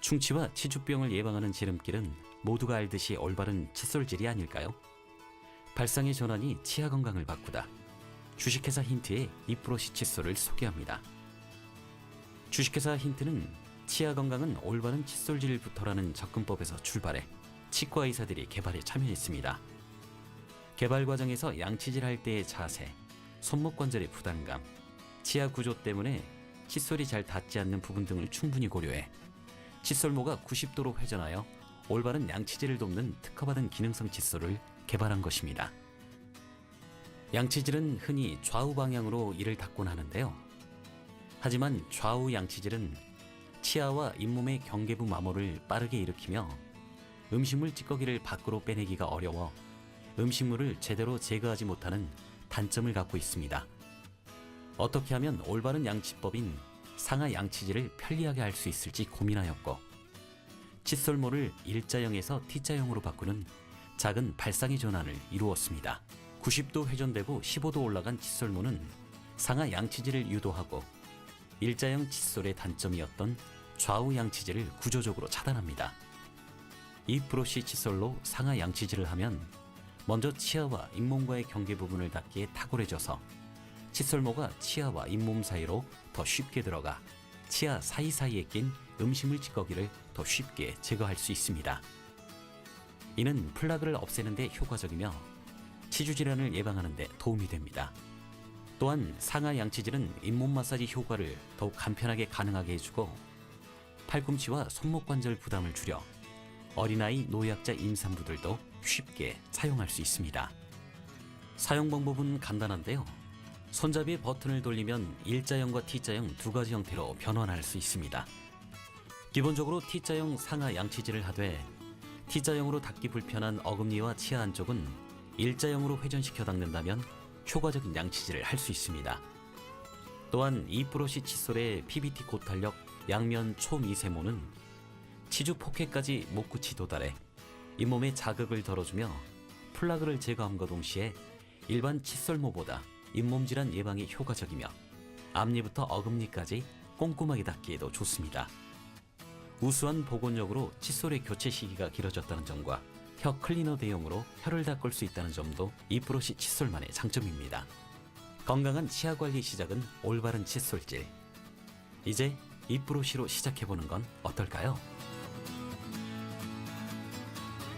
충치와 치주병을 예방하는 지름길은 모두가 알듯이 올바른 칫솔질이 아닐까요? 발상의 전환이 치아 건강을 바꾸다. 주식회사 힌트의 이프로시 칫솔을 소개합니다. 주식회사 힌트는 치아 건강은 올바른 칫솔질부터라는 접근법에서 출발해 치과 의사들이 개발에 참여했습니다. 개발 과정에서 양치질할 때의 자세, 손목 관절의 부담감, 치아 구조 때문에 칫솔이 잘 닿지 않는 부분 등을 충분히 고려해 칫솔모가 90도로 회전하여 올바른 양치질을 돕는 특허받은 기능성 칫솔을 개발한 것입니다. 양치질은 흔히 좌우 방향으로 이를 닦곤 하는데요. 하지만 좌우 양치질은 치아와 잇몸의 경계부 마모를 빠르게 일으키며 음식물 찌꺼기를 밖으로 빼내기가 어려워 음식물을 제대로 제거하지 못하는 단점을 갖고 있습니다. 어떻게 하면 올바른 양치법인 상하 양치질을 편리하게 할 수 있을지 고민하였고 칫솔모를 일자형에서 T자형으로 바꾸는 작은 발상의 전환을 이루었습니다. 90도 회전되고 15도 올라간 칫솔모는 상하 양치질을 유도하고 일자형 칫솔의 단점이었던 좌우 양치질을 구조적으로 차단합니다. 이 브러쉬 칫솔로 상하 양치질을 하면 먼저 치아와 잇몸과의 경계 부분을 닿기에 탁월해져서 칫솔모가 치아와 잇몸 사이로 더 쉽게 들어가 치아 사이사이에 낀 음식물 찌꺼기를 더 쉽게 제거할 수 있습니다. 이는 플라그를 없애는 데 효과적이며 치주 질환을 예방하는 데 도움이 됩니다. 또한 상하 양치질은 잇몸 마사지 효과를 더욱 간편하게 가능하게 해주고 팔꿈치와 손목 관절 부담을 줄여 어린아이, 노약자, 임산부들도 쉽게 사용할 수 있습니다. 사용 방법은 간단한데요. 손잡이의 버튼을 돌리면 일자형과 T자형 두 가지 형태로 변환할 수 있습니다. 기본적으로 T자형 상하 양치질을 하되 T자형으로 닿기 불편한 어금니와 치아 안쪽은 일자형으로 회전시켜 닦는다면 효과적인 양치질을 할 수 있습니다. 또한 이 브러쉬 칫솔의 PBT 고탄력 양면 초미세모는 치주 포켓까지 목끝이 도달해 잇몸에 자극을 덜어주며 플라그를 제거함과 동시에 일반 칫솔모보다 잇몸 질환 예방에 효과적이며 앞니부터 어금니까지 꼼꼼하게 닦기에도 좋습니다. 우수한 보건력으로 칫솔의 교체 시기가 길어졌다는 점과 혀 클리너 대용으로 혀를 닦을 수 있다는 점도 이 브러쉬 칫솔만의 장점입니다. 건강한 치아 관리 시작은 올바른 칫솔질. 이제 이 브러쉬로 시작해보는 건 어떨까요?